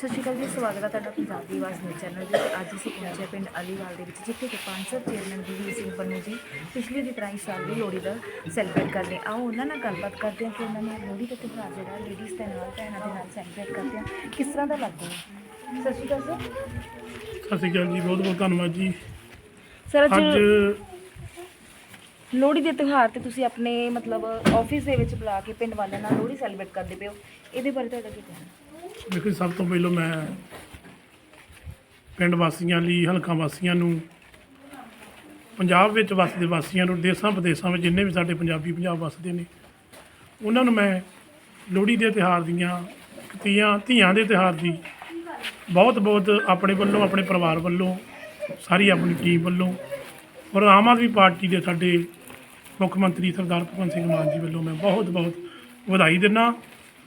ਸਤਿ ਸ਼੍ਰੀ ਅਕਾਲ ਜੀ ਸਵਾਗਤ ਹੈ ਤੁਹਾਡਾ ਪੰਜਾਬੀ ਆਵਾਜ਼ ਨਿਊਜ਼ ਚੈਨਲ ਦੇ ਉੱਤੇ। ਅੱਜ ਅਸੀਂ ਪਹੁੰਚੇ ਪਿੰਡ ਅਲੀਵਾਲ ਦੇ ਵਿੱਚ ਜਿੱਥੇ ਕਿ ਪੰਚਰ ਚੇਅਰਮੈਨ ਬੀਵੀ ਸਿੰਘ ਪੰਨੂ ਜੀ। ਪਿਛਲੀ ਦੀ ਤਰ੍ਹਾਂ ਇਸ ਸਾਲ ਵੀ ਲੋਹੜੀ ਦਾ ਸੈਲੀਬ੍ਰੇਟ ਕਰਦੇ ਆ ਆਓ ਉਹਨਾਂ ਨਾਲ ਗੱਲਬਾਤ ਕਰਦੇ ਹਾਂ ਕਿ ਉਹਨਾਂ ਨੇ ਲੋਹੜੀ ਦਾ ਤਿਉਹਾਰ ਜਿਹੜਾ ਲੇਡੀਜ਼ ਦੇ ਨਾਲ ਭੈਣਾਂ ਦੇ ਨਾਲ ਸੈਲੀਬ੍ਰੇਟ ਕਰਦੇ ਆ ਕਿਸ ਤਰ੍ਹਾਂ ਦਾ ਲੱਗਦਾ ਹੈ? ਸਤਿ ਸ਼੍ਰੀ ਅਕਾਲ ਸਰ ਸਤਿ ਸ਼੍ਰੀ ਅਕਾਲ ਜੀ ਬਹੁਤ ਬਹੁਤ ਧੰਨਵਾਦ ਜੀ। ਸਰ ਅੱਜ ਅੱਜ ਲੋਹੜੀ ਦੇ ਤਿਉਹਾਰ ਤੇ ਤੁਸੀਂ ਆਪਣੇ ਮਤਲਬ ਆਫਿਸ ਦੇ ਵਿੱਚ ਬੁਲਾ ਕੇ ਪਿੰਡ ਵਾਲਿਆਂ ਨਾਲ ਲੋਹੜੀ ਸੈਲੀਬ੍ਰੇਟ ਕਰਦੇ ਪਿਓ ਇਹਦੇ ਬਾਰੇ ਤੁਹਾਡਾ ਕੀ ਕਹਿਣਾ? ਦੇਖੋ ਸਭ ਤੋਂ ਪਹਿਲਾਂ ਮੈਂ ਪਿੰਡ ਵਾਸੀਆਂ ਲਈ, ਹਲਕਾ ਵਾਸੀਆਂ ਨੂੰ, ਪੰਜਾਬ ਵਿੱਚ ਵਸਦੇ ਵਾਸੀਆਂ ਨੂੰ, ਦੇਸਾਂ ਵਿਦੇਸਾਂ ਵਿੱਚ ਜਿੰਨੇ ਵੀ ਸਾਡੇ ਪੰਜਾਬੀ ਪੰਜਾਬ ਵਸਦੇ ਨੇ, ਉਹਨਾਂ ਨੂੰ ਮੈਂ ਲੋਹੜੀ ਦੇ ਤਿਉਹਾਰ ਦੀਆਂ ਧੀਆਂ ਧੀਆਂ ਦੇ ਤਿਉਹਾਰ ਦੀ ਬਹੁਤ ਬਹੁਤ ਆਪਣੇ ਵੱਲੋਂ, ਆਪਣੇ ਪਰਿਵਾਰ ਵੱਲੋਂ, ਸਾਰੀ ਆਪਣੀ ਟੀਮ ਵੱਲੋਂ ਔਰ ਆਮ ਆਦਮੀ ਪਾਰਟੀ ਦੇ ਸਾਡੇ ਮੁੱਖ ਮੰਤਰੀ ਸਰਦਾਰ ਭਗਵੰਤ ਸਿੰਘ ਮਾਨ ਜੀ ਵੱਲੋਂ ਮੈਂ ਬਹੁਤ ਬਹੁਤ ਵਧਾਈ ਦਿੰਦਾ।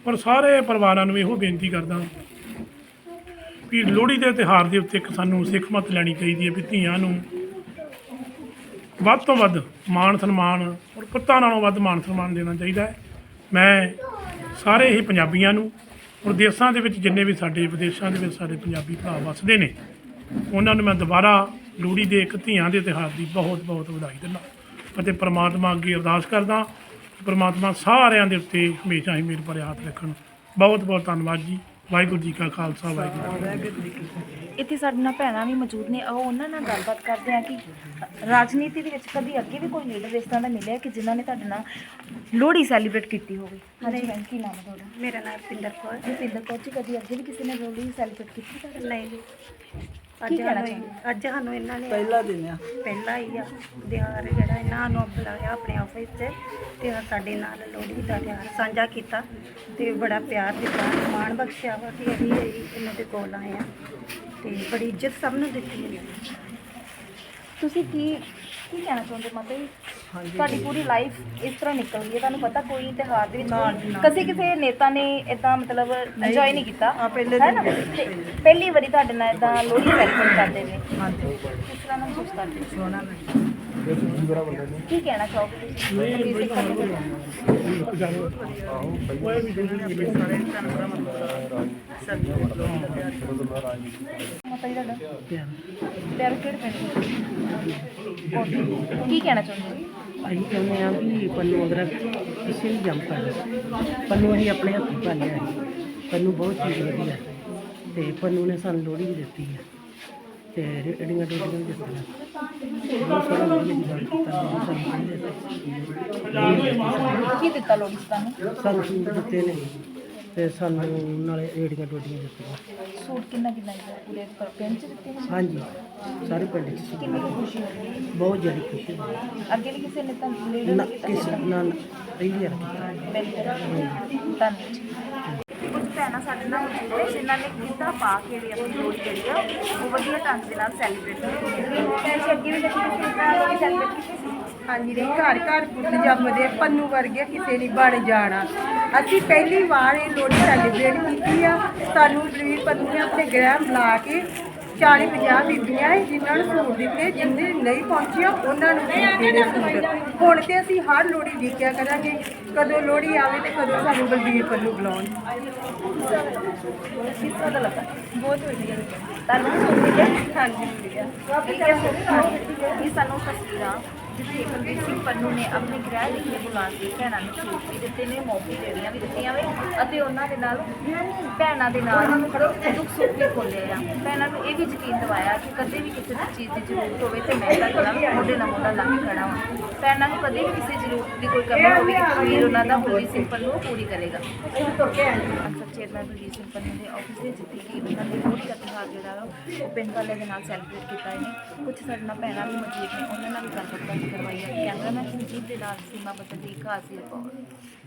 ਔਰ ਸਾਰੇ ਪਰਿਵਾਰਾਂ ਨੂੰ ਇਹੋ ਬੇਨਤੀ ਕਰਦਾ ਵੀ ਲੋਹੜੀ ਦੇ ਤਿਉਹਾਰ ਦੇ ਉੱਤੇ ਇੱਕ ਸਾਨੂੰ ਸਿੱਖ ਮਤ ਲੈਣੀ ਚਾਹੀਦੀ ਹੈ ਵੀ ਧੀਆਂ ਨੂੰ ਵੱਧ ਤੋਂ ਵੱਧ ਮਾਣ ਸਨਮਾਨ ਔਰ ਪੁੱਤਾਂ ਨਾਲੋਂ ਵੱਧ ਮਾਣ ਸਨਮਾਨ ਦੇਣਾ ਚਾਹੀਦਾ ਹੈ। ਮੈਂ ਸਾਰੇ ਹੀ ਪੰਜਾਬੀਆਂ ਨੂੰ ਔਰ ਦੇਸ਼ਾਂ ਦੇ ਵਿੱਚ ਜਿੰਨੇ ਵੀ ਸਾਡੇ ਵਿਦੇਸ਼ਾਂ ਦੇ ਵਿੱਚ ਸਾਡੇ ਪੰਜਾਬੀ ਭਰਾ ਵੱਸਦੇ ਨੇ, ਉਹਨਾਂ ਨੂੰ ਮੈਂ ਦੁਬਾਰਾ ਲੋਹੜੀ ਦੇ ਇੱਕ ਧੀਆਂ ਦੇ ਤਿਉਹਾਰ ਦੀ ਬਹੁਤ ਬਹੁਤ ਵਧਾਈ ਦਿੰਦਾ ਅਤੇ ਪ੍ਰਮਾਤਮਾ ਅੱਗੇ ਅਰਦਾਸ ਕਰਦਾ ਪ੍ਰਮਾਤਮਾ ਸਾਰਿਆਂ ਦੇ ਉੱਤੇ ਹਮੇਸ਼ਾ ਹੀ ਮੇਰੇ ਪਰ ਹੱਥ ਰੱਖਣ। ਬਹੁਤ ਬਹੁਤ ਧੰਨਵਾਦ ਜੀ। ਵਾਹਿਗੁਰੂ ਜੀ ਕਾ ਖਾਲਸਾ ਵਾਹਿਗੁਰੂ ਜੀ ਕੀ ਫਤਿਹ। ਇੱਥੇ ਸਾਡੇ ਨਾਲ ਭੈਣਾਂ ਵੀ ਮੌਜੂਦ ਨੇ। ਆਓ ਉਹਨਾਂ ਨਾਲ ਗੱਲਬਾਤ ਕਰਦੇ ਆ ਕਿ ਰਾਜਨੀਤੀ ਦੇ ਵਿੱਚ ਕਦੀ ਅੱਗੇ ਵੀ ਕੋਈ ਲੀਡਰ ਇਸ ਤਰ੍ਹਾਂ ਦਾ ਮਿਲਿਆ ਕਿ ਜਿਨ੍ਹਾਂ ਨੇ ਤੁਹਾਡੇ ਨਾਲ ਲੋਹੜੀ ਸੈਲੀਬ੍ਰੇਟ ਕੀਤੀ ਹੋਵੇ? ਹਾਂਜੀ ਭੈਣ ਕੀ ਨਾਮ ਹੈ ਤੁਹਾਡਾ? ਮੇਰਾ ਨਾਮ ਪਿੰਦਰ ਕੌਰ। ਜਸਿੰਦਰ ਕੌਰ ਜੀ ਕਦੀ ਅੱਗੇ ਵੀ ਕਿਸੇ ਨੇ ਲੋਹੜੀ ਸੈਲੀਬ੍ਰੇਟ ਕੀਤੀ ਤੁਹਾਡੇ ਨਹੀਂ ਜੀ। ਅੱਜ ਕਹਿਣਾ ਸਾਨੂੰ ਚਾਹੁੰਦੇ? ਅੱਜ ਸਾਨੂੰ ਇਹਨਾਂ ਨੇ ਪਹਿਲਾ ਦਿਨ ਆ। ਪਹਿਲਾ ਹੀ ਆ। ਦਿਹਾਰ ਜਿਹੜਾ ਇਹਨਾਂ ਨੂੰ ਬੁਲਾਇਆ ਆਪਣੇ ਆਫਿਸ 'ਚ ਤੇ ਆਹ ਸਾਡੇ ਨਾਲ ਲੋਹੜੀ ਦਾ ਤਿਉਹਾਰ ਸਾਂਝਾ ਕੀਤਾ ਤੇ ਬੜਾ ਪਿਆਰ ਦਿੱਤਾ ਮਾਣ ਬਖਸ਼ਿਆ ਵਾ ਕਿ ਅਸੀਂ ਇਹਨਾਂ ਦੇ ਕੋਲ ਆਏ ਆ ਤੇ ਬੜੀ ਇੱਜ਼ਤ ਸਭ ਨੂੰ ਦਿੱਤੀ ਤੁਸੀਂ ਕੀ ਕੀ ਕਹਿਣਾ ਚਾਹੁੰਦੇ ਮਾਤਾ ਜੀ? ਤੁਹਾਡੀ ਪੂਰੀ ਲਾਈਫ ਇਸ ਤਰ੍ਹਾਂ ਨਿਕਲ ਗਈ ਹੈ ਤੁਹਾਨੂੰ ਪਤਾ ਕੋਈ ਤਿਉਹਾਰ ਦੇ ਵਿੱਚ ਕਿਸੇ ਕਿਸੇ ਨੇਤਾ ਨੇ ਇਦਾਂ ਮਤਲਬ ਇੰਜੋਏ ਨਹੀਂ ਕੀਤਾ? ਹੈ ਨਾ? ਤੇ ਪਹਿਲੀ ਵਾਰੀ ਤੁਹਾਡੇ ਨਾਲ ਇਦਾਂ ਲੋਹੜੀ ਸੈਲੀਬ੍ਰੇਟ ਕਰਦੇ ਨੇ। ਕਿਸ ਤਰ੍ਹਾਂ ਮਹਿਸੂਸ ਕਰਦੇ? ਸੋਨਾ ਕੀ ਕਹਿਣਾ ਚਾਹੋਗੇ ਤੁਸੀਂ? ਵੀਰ ਸਿੰਘ ਪੰਨੂ ਜੀ? ਮਾਤਾ ਜੀ ਤੁਹਾਡਾ ਪਿਆਰ ਕਿਹੜੇ ਪਿੰਡ ਤੋਂ? ਕੀ ਕਹਿਣਾ ਚਾਹੁੰਦੇ ਹੋ? ਅਸੀਂ ਚਾਹੁੰਦੇ ਹਾਂ ਵੀ ਪੰਨੂ ਅਗਰ ਕਿਸੇ ਵੀ ਜੰਮ ਪਾ ਪੰਨੂ ਅਸੀਂ ਆਪਣੇ ਹੱਥੀਂ ਪਾਲਿਆ ਹੈ। ਪੰਨੂ ਬਹੁਤ ਚੀਜ਼ ਵਧੀਆ ਹੈ। ਤੇ ਪੰਨੂ ਨੇ ਸਾਨੂੰ ਲੋਹੜੀ ਵੀ ਦਿੱਤੀ ਹੈ। ਤੇ ਰੇੜੀਆਂ ਡੋਡੀਆਂ ਵੀ ਦਿੱਤੀਆਂ ਕੀਤਾ ਸਾਨੂੰ। ਕੀ ਦਿੱਤਾ 'ਚ ਤੁਹਾਨੂੰ ਸਾਨੂੰ ਸੂਟ ਦਿੱਤੇ ਨੇ। ਤੇ ਸਾਨੂੰ ਨਾਲੇ ਰੇੜੀਆਂ ਡੋਡੀਆਂ ਦਿੱਤੀਆਂ। ਸੂਟ ਕਿੰਨਾ ਕਿੰਨਾ ਦਿੱਤਾ ਪੂਰੇ ਪਿੰਡ 'ਚ ਦਿੱਤੇ ਨੇ ਹਾਂਜੀ ਸਾਰੇ ਪਿੰਡ 'ਚ। ਕਿੰਨੀ ਖੁਸ਼ੀ ਹੋਈ? ਬਹੁਤ ਜ਼ਿਆਦਾ ਖੁਸ਼ੀ ਹੋਈ। ਅੱਗੇ ਵੀ ਕਿਸੇ ਨੇ ਤਾਂ ਲੀਡਰ ਨਾ ਨੇ ਕੀਤਾ ਕਿਸੇ ਨਾ ਨਾ ਪਹਿਲੀ ਵਾਰ ਕੀਤਾ। ਧੰਨਵਾਦ ਭੈਣਾਂ ਸਾਡੇ ਨਾਲ ਮੌਜੂਦ ਨੇ ਜਿਨ੍ਹਾਂ ਨੇ ਗਿੱਧਾ ਪਾ ਕੇ ਵੀ ਆਪਣੀ ਲੋਹੜੀ ਜਿਹੜੀ ਆ, ਉਹ ਵਧੀਆ ਢੰਗ ਦੇ ਨਾਲ ਸੈਲੀਬ੍ਰੇਟ ਕੀਤੀ। ਵੈਸੇ ਅੱਗੇ ਵੀ ਕਦੀ ਕਿਸੇ ਤਰ੍ਹਾਂ ਸੈਲੀਬ੍ਰੇਟ ਕੀਤੀ ਸੀ? ਹਾਂਜੀ, ਨਹੀਂ, ਘਰ ਘਰ ਪੁੱਤ ਜੰਮਦੇ ਪੰਨੂ ਵਰਗੇ ਕਿਸੇ ਨਹੀਂ ਬਣ ਜਾਣਾ। ਅਸੀਂ ਪਹਿਲੀ ਵਾਰ ਇਹ ਲੋਹੜੀ ਸੈਲੀਬ੍ਰੇਟ ਕੀਤੀ ਆ। ਸਾਨੂੰ ਬਲਵੀਰ ਪੰਨੂ ਨੇ ਆਪਣੇ ਗ੍ਰਹਿ ਬੁਲਾ ਕੇ 40 50 ਬੀਬੀਆਂ ਹੈ ਜਿਨ੍ਹਾਂ ਨੂੰ ਸੂਟ ਦਿੱਤੇ ਜਿੰਨੇ ਨਹੀਂ ਪਹੁੰਚੀਆਂ, ਉਹਨਾਂ ਨੂੰ ਦਿੱਤੇ ਸੂਟ। ਹੁਣ ਤੇ ਅਸੀਂ ਹਰ ਲੋਹੜੀ ਦੇਖਿਆ ਕਰਾਂਗੇ, ਕਦੋਂ ਲੋਹੜੀ ਆਵੇ ਤੇ ਕਦੋਂ ਸਾਨੂੰ ਬਲਵੀਰ ਪੰਨੂ ਬੁਲਾਉਣ। ਕਿਸ ਦਾ ਲੱਗਾ ਬਹੁਤ ਵਧੀਆ ਲੱਗਾ ਤੁਹਾਨੂੰ ਵਧੀਆ ਹਾਂਜੀ ਵਧੀਆ ਇਹ ਸਾਨੂੰ ਤਸਵੀਰਾਂ, ਜਿੱਥੇ ਬਲਵੀਰ ਸਿੰਘ ਪੰਨੂ ਨੇ ਆਪਣੇ ਗ੍ਰਹਿ ਵਿਖੇ ਬੁਲਾ ਕੇ ਭੈਣਾਂ ਨੂੰ ਸੂਟ ਵੀ ਦਿੱਤੇ ਨੇ, ਮੌਕੇ ਜਿਹੜੀਆਂ ਵੀ ਦਿੱਤੀਆਂ ਵੇ, ਅਤੇ ਉਹਨਾਂ ਦੇ ਨਾਲ, ਭੈਣਾਂ ਦੇ ਨਾਲ ਦੁੱਖ ਸੁੱਖ ਵੀ ਖੋਲਿਆ ਆ। ਭੈਣਾਂ ਨੂੰ ਇਹ ਵੀ ਯਕੀਨ ਦਿਵਾਇਆ ਕਿ ਕਦੇ ਵੀ ਕਿਸੇ ਦੀ ਚੀਜ਼ ਦੀ ਜ਼ਰੂਰਤ ਹੋਵੇ ਤੇ ਮੈਂ ਤਾਂ ਖੜਾ ਮੋਢੇ ਨਾਲ ਮੋਢਾ ਲਾ ਕੇ ਖੜਾ ਹਾਂ। ਭੈਣਾਂ ਨੂੰ ਕਦੇ ਵੀ ਕਿਸੇ ਜ਼ਰੂਰਤ ਦੀ ਕੋਈ ਕਮੀ ਹੋਵੇਗੀ ਤਾਂ ਵੀਰ ਉਹਨਾਂ ਦਾ ਬਲਵੀਰ ਸਿੰਘ ਪੰਨੂ ਪੂਰੀ ਕਰੇਗਾ। ਅਨਸਰ ਚੇਅਰਮੈਨ ਬਲਵੀਰ ਸਿੰਘ ਪੰਨੂ ਦੇ ਆਫਿਸ ਦੇ ਜਿੱਥੇ ਕਿ ਉਹਨਾਂ ਦੇ ਲੋਹੜੀ ਦਾ ਤਿਉਹਾਰ ਜਿਹੜਾ ਉਹ ਪਿੰਡ ਵਾਲਿਆਂ ਦੇ ਨਾਲ ਸੈਲੀਬ੍ਰੇਟ ਕੀਤਾ ਇਹਨੇ। ਕੁਝ ਸਾਡੇ ਨਾਲ ਭੈਣਾਂ ਵੀ ਮੌਜੂਦ ਨੇ, ਉਹਨਾਂ ਨਾਲ ਵੀ ਗੱਲਬਾਤ ਕਰਵਾਈ ਹੈ। ਕੈਮਰਾਮੈਨ ਸੰਜੀਤ ਦੇ ਨਾਲ ਸੀਮਾ ਬੱਤਨ ਖਾਸ ਰਿਪੋਰਟ